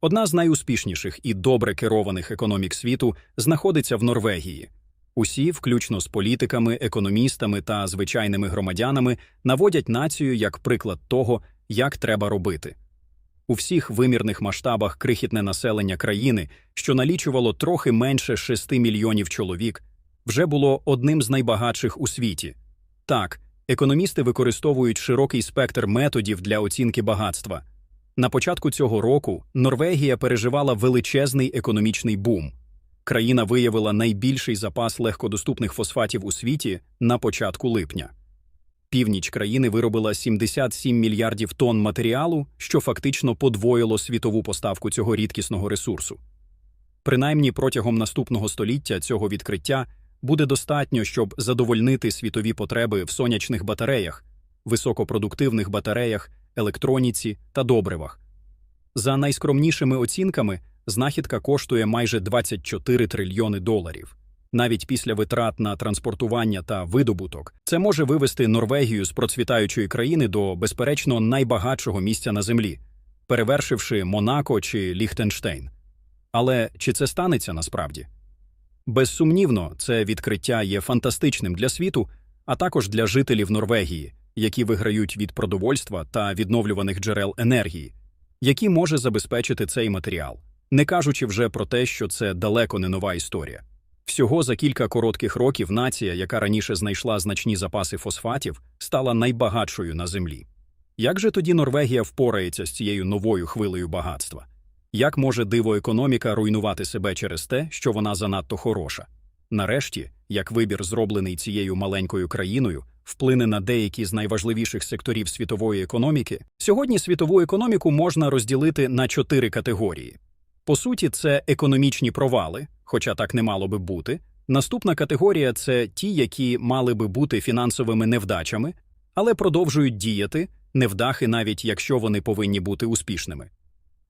Одна з найуспішніших і добре керованих економік світу знаходиться в Норвегії. Усі, включно з політиками, економістами та звичайними громадянами, наводять націю як приклад того, як треба робити. У всіх вимірних масштабах крихітне населення країни, що налічувало трохи менше 6 мільйонів чоловік, вже було одним з найбагатших у світі. Так, економісти використовують широкий спектр методів для оцінки багатства. На початку цього року Норвегія переживала величезний економічний бум. Країна виявила найбільший запас легкодоступних фосфатів у світі на початку липня. Північ країни виробила 77 мільярдів тонн матеріалу, що фактично подвоїло світову поставку цього рідкісного ресурсу. Принаймні протягом наступного століття цього відкриття буде достатньо, щоб задовольнити світові потреби в сонячних батареях, високопродуктивних батареях, електроніці та добривах. За найскромнішими оцінками, знахідка коштує майже 24 трильйони доларів. Навіть після витрат на транспортування та видобуток це може вивести Норвегію з процвітаючої країни до, безперечно, найбагатшого місця на землі, перевершивши Монако чи Ліхтенштейн. Але чи це станеться насправді? Безсумнівно, це відкриття є фантастичним для світу, а також для жителів Норвегії, які виграють від продовольства та відновлюваних джерел енергії, які може забезпечити цей матеріал, не кажучи вже про те, що це далеко не нова історія. Всього за кілька коротких років нація, яка раніше знайшла значні запаси фосфатів, стала найбагатшою на землі. Як же тоді Норвегія впорається з цією новою хвилею багатства? Як може дивоекономіка руйнувати себе через те, що вона занадто хороша? Нарешті, як вибір, зроблений цією маленькою країною, вплине на деякі з найважливіших секторів світової економіки, сьогодні світову економіку можна розділити на чотири категорії. По суті, це економічні провали, хоча так не мало би бути. Наступна категорія це ті, які мали би бути фінансовими невдачами, але продовжують діяти, невдахи, навіть якщо вони повинні бути успішними.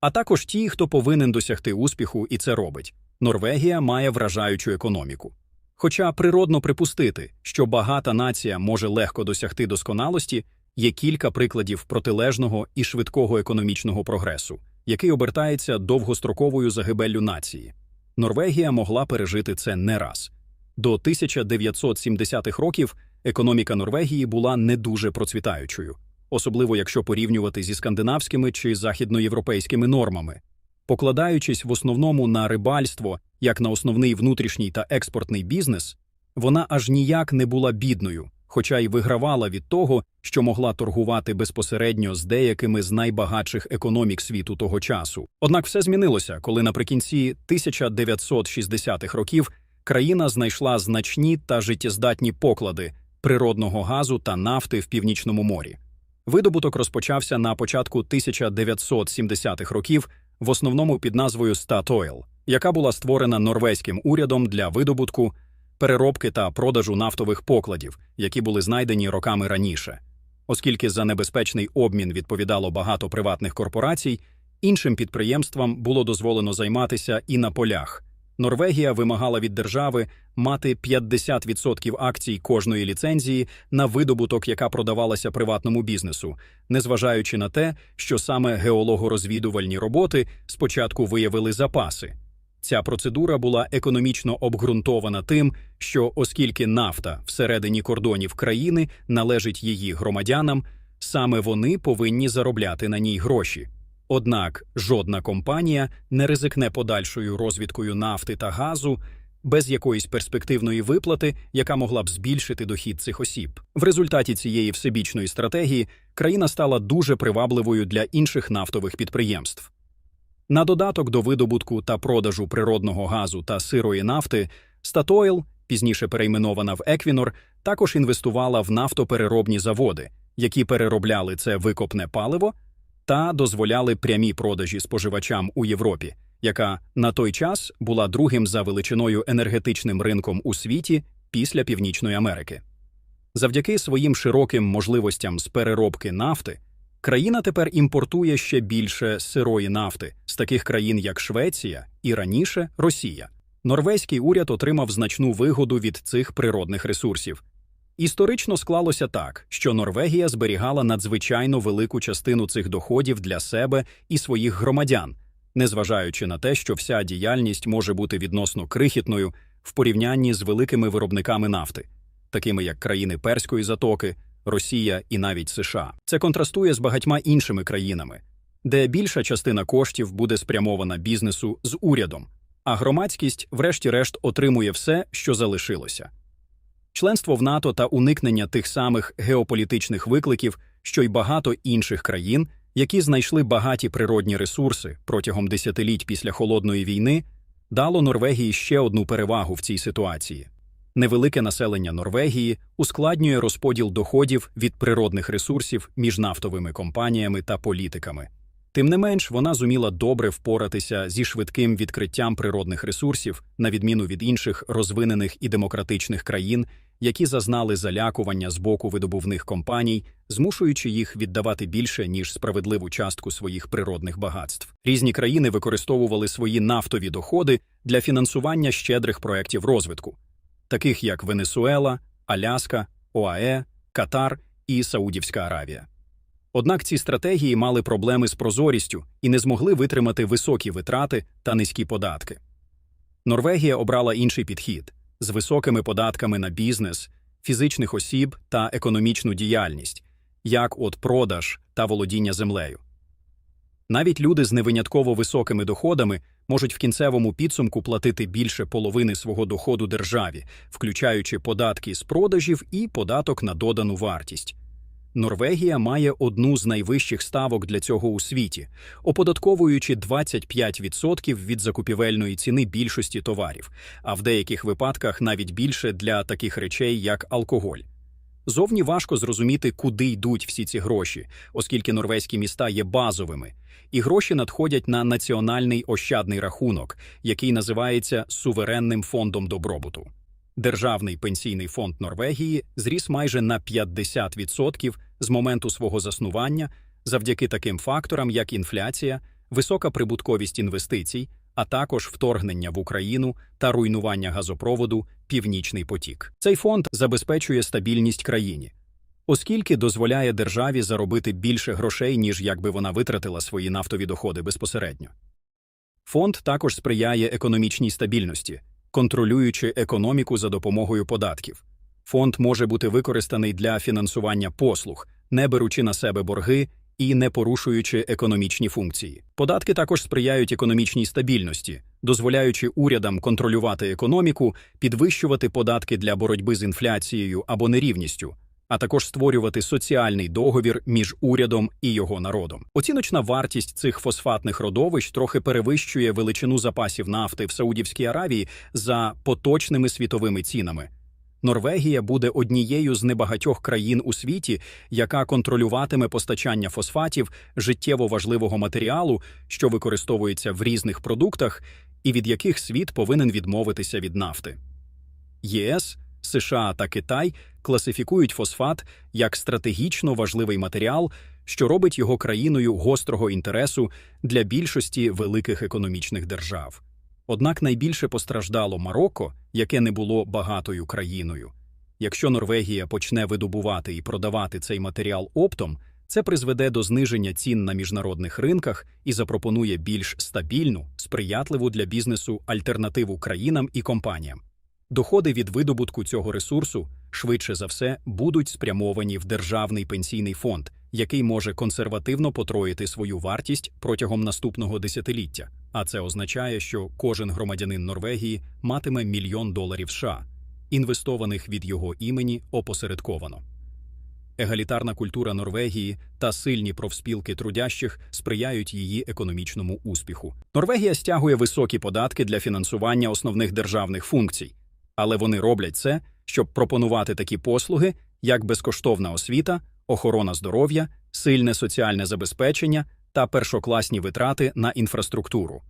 А також ті, хто повинен досягти успіху і це робить. Норвегія має вражаючу економіку. Хоча природно припустити, що багата нація може легко досягти досконалості, є кілька прикладів протилежного і швидкого економічного прогресу, який обертається довгостроковою загибеллю нації. Норвегія могла пережити це не раз. До 1970-х років економіка Норвегії була не дуже процвітаючою, особливо якщо порівнювати зі скандинавськими чи західноєвропейськими нормами. Покладаючись в основному на рибальство як на основний внутрішній та експортний бізнес, вона аж ніяк не була бідною, хоча й вигравала від того, що могла торгувати безпосередньо з деякими з найбагатших економік світу того часу. Однак все змінилося, коли наприкінці 1960-х років країна знайшла значні та життєздатні поклади природного газу та нафти в північному морі. Видобуток розпочався на початку 1970-х років, в основному під назвою Statoil, яка була створена норвезьким урядом для видобутку, переробки та продажу нафтових покладів, які були знайдені роками раніше. Оскільки за небезпечний обмін відповідало багато приватних корпорацій, іншим підприємствам було дозволено займатися і на полях. Норвегія вимагала від держави мати 50% акцій кожної ліцензії на видобуток, яка продавалася приватному бізнесу, незважаючи на те, що саме геологорозвідувальні роботи спочатку виявили запаси. Ця процедура була економічно обґрунтована тим, що оскільки нафта всередині кордонів країни належить її громадянам, саме вони повинні заробляти на ній гроші. Однак жодна компанія не ризикне подальшою розвідкою нафти та газу без якоїсь перспективної виплати, яка могла б збільшити дохід цих осіб. В результаті цієї всебічної стратегії країна стала дуже привабливою для інших нафтових підприємств. На додаток до видобутку та продажу природного газу та сирої нафти, Statoil, пізніше перейменована в Equinor, також інвестувала в нафтопереробні заводи, які переробляли це викопне паливо та дозволяли прямі продажі споживачам у Європі, яка на той час була другим за величиною енергетичним ринком у світі після Північної Америки. Завдяки своїм широким можливостям з переробки нафти. Країна тепер імпортує ще більше сирої нафти з таких країн, як Швеція і раніше Росія. Норвезький уряд отримав значну вигоду від цих природних ресурсів. Історично склалося так, що Норвегія зберігала надзвичайно велику частину цих доходів для себе і своїх громадян, незважаючи на те, що вся діяльність може бути відносно крихітною в порівнянні з великими виробниками нафти, такими як країни Перської затоки, Росія і навіть США. Це контрастує з багатьма іншими країнами, де більша частина коштів буде спрямована бізнесу з урядом, а громадськість, врешті-решт, отримує все, що залишилося. Членство в НАТО та уникнення тих самих геополітичних викликів, що й багато інших країн, які знайшли багаті природні ресурси протягом десятиліть після холодної війни, дало Норвегії ще одну перевагу в цій ситуації. Невелике населення Норвегії ускладнює розподіл доходів від природних ресурсів між нафтовими компаніями та політиками. Тим не менш, вона зуміла добре впоратися зі швидким відкриттям природних ресурсів, на відміну від інших розвинених і демократичних країн, які зазнали залякування з боку видобувних компаній, змушуючи їх віддавати більше ніж справедливу частку своїх природних багатств. Різні країни використовували свої нафтові доходи для фінансування щедрих проєктів розвитку, таких як Венесуела, Аляска, ОАЕ, Катар і Саудівська Аравія. Однак ці стратегії мали проблеми з прозорістю і не змогли витримати високі витрати та низькі податки. Норвегія обрала інший підхід з високими податками на бізнес, фізичних осіб та економічну діяльність, як от продаж та володіння землею. Навіть люди з невинятково високими доходами можуть в кінцевому підсумку платити більше половини свого доходу державі, включаючи податки з продажів і податок на додану вартість. Норвегія має одну з найвищих ставок для цього у світі, оподатковуючи 25% від закупівельної ціни більшості товарів, а в деяких випадках навіть більше для таких речей, як алкоголь. Зовні важко зрозуміти, куди йдуть всі ці гроші, оскільки норвезькі міста є базовими, і гроші надходять на національний ощадний рахунок, який називається суверенним фондом добробуту. Державний пенсійний фонд Норвегії зріс майже на 50% з моменту свого заснування завдяки таким факторам, як інфляція, висока прибутковість інвестицій, а також вторгнення в Україну та руйнування газопроводу Північний потік. Цей фонд забезпечує стабільність країні, оскільки дозволяє державі заробити більше грошей, ніж якби вона витратила свої нафтові доходи безпосередньо. Фонд також сприяє економічній стабільності контролюючи економіку за допомогою податків. Фонд може бути використаний для фінансування послуг, не беручи на себе борги і не порушуючи економічні функції. Податки також сприяють економічній стабільності, дозволяючи урядам контролювати економіку, підвищувати податки для боротьби з інфляцією або нерівністю а також створювати соціальний договір між урядом і його народом. Оціночна вартість цих фосфатних родовищ трохи перевищує величину запасів нафти в Саудівській Аравії за поточними світовими цінами. Норвегія буде однією з небагатьох країн у світі, яка контролюватиме постачання фосфатів життєво важливого матеріалу, що використовується в різних продуктах, і від яких світ повинен відмовитися від нафти. ЄС США та Китай класифікують фосфат як стратегічно важливий матеріал, що робить його країною гострого інтересу для більшості великих економічних держав. Однак найбільше постраждало Марокко, яке не було багатою країною. Якщо Норвегія почне видобувати і продавати цей матеріал оптом, це призведе до зниження цін на міжнародних ринках і запропонує більш стабільну, сприятливу для бізнесу альтернативу країнам і компаніям. Доходи від видобутку цього ресурсу швидше за все будуть спрямовані в державний пенсійний фонд, який може консервативно потроїти свою вартість протягом наступного десятиліття. А це означає, що кожен громадянин Норвегії матиме мільйон доларів США, інвестованих від його імені опосередковано. Егалітарна культура Норвегії та сильні профспілки трудящих сприяють її економічному успіху. Норвегія стягує високі податки для фінансування основних державних функцій але вони роблять це, щоб пропонувати такі послуги, як безкоштовна освіта, охорона здоров'я, сильне соціальне забезпечення та першокласні витрати на інфраструктуру.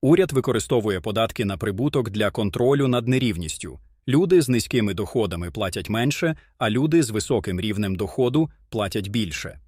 Уряд використовує податки на прибуток для контролю над нерівністю. Люди з низькими доходами платять менше, а люди з високим рівнем доходу платять більше.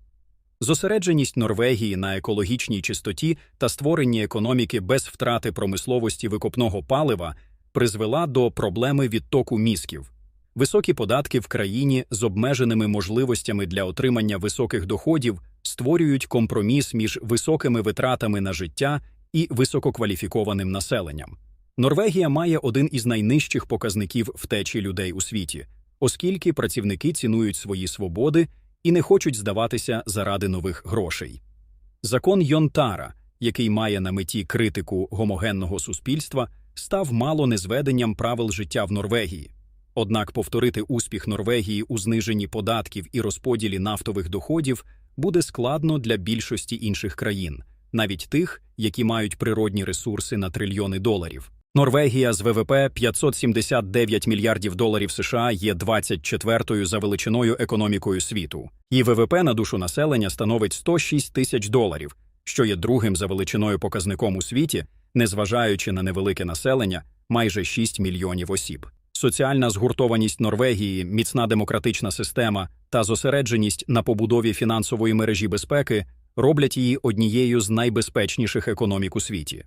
Зосередженість Норвегії на екологічній чистоті та створенні економіки без втрати промисловості викопного палива призвела до проблеми відтоку мізків. Високі податки в країні з обмеженими можливостями для отримання високих доходів створюють компроміс між високими витратами на життя і висококваліфікованим населенням. Норвегія має один із найнижчих показників втечі людей у світі, оскільки працівники цінують свої свободи і не хочуть здаватися заради нових грошей. Закон Йонтара, який має на меті критику гомогенного суспільства, став мало не зведенням правил життя в Норвегії. Однак повторити успіх Норвегії у зниженні податків і розподілі нафтових доходів буде складно для більшості інших країн, навіть тих, які мають природні ресурси на трильйони доларів. Норвегія з ВВП 579 мільярдів доларів США є 24-ю за величиною економікою світу. Її ВВП на душу населення становить 106 тисяч доларів, що є другим за величиною показником у світі, незважаючи на невелике населення майже 6 мільйонів осіб. Соціальна згуртованість Норвегії, міцна демократична система та зосередженість на побудові фінансової мережі безпеки роблять її однією з найбезпечніших економік у світі.